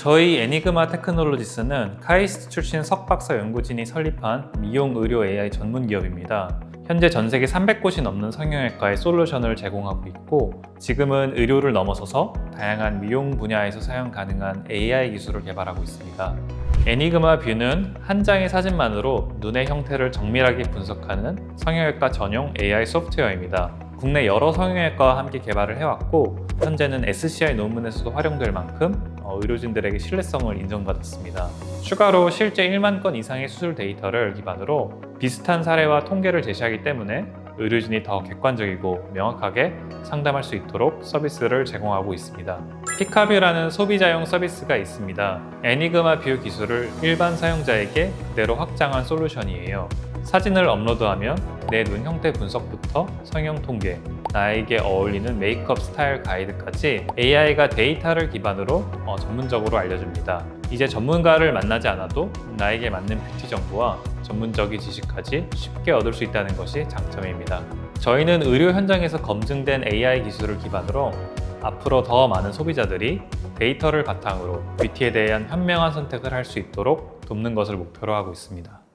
저희 애니그마 테크놀로지스는 카이스트 출신 석박사 연구진이 설립한 미용 의료 AI 전문 기업입니다. 현재 전 세계 300곳이 넘는 성형외과에 솔루션을 제공하고 있고 지금은 의료를 넘어서서 다양한 미용 분야에서 사용 가능한 AI 기술을 개발하고 있습니다. 애니그마 뷰는 한 장의 사진만으로 눈의 형태를 정밀하게 분석하는 성형외과 전용 AI 소프트웨어입니다. 국내 여러 성형외과와 함께 개발을 해왔고 현재는 SCI 논문에서도 활용될 만큼 어, 의료진들에게 신뢰성을 인정받았습니다. 추가로 실제 1만 건 이상의 수술 데이터를 기반으로 비슷한 사례와 통계를 제시하기 때문에 의료진이 더 객관적이고 명확하게 상담할 수 있도록 서비스를 제공하고 있습니다. 피카뷰라는 소비자용 서비스가 있습니다. 애니그마 뷰 기술을 일반 사용자에게 그대로 확장한 솔루션이에요. 사진을 업로드하면 내 눈 형태 분석부터 성형 통계, 나에게 어울리는 메이크업 스타일 가이드까지 AI가 데이터를 기반으로 어, 전문적으로 알려줍니다. 이제 전문가를 만나지 않아도 나에게 맞는 뷰티 정보와 전문적인 지식까지 쉽게 얻을 수 있다는 것이 장점입니다. 저희는 의료 현장에서 검증된 AI 기술을 기반으로 앞으로 더 많은 소비자들이 데이터를 바탕으로 뷰티에 대한 현명한 선택을 할 수 있도록 돕는 것을 목표로 하고 있습니다.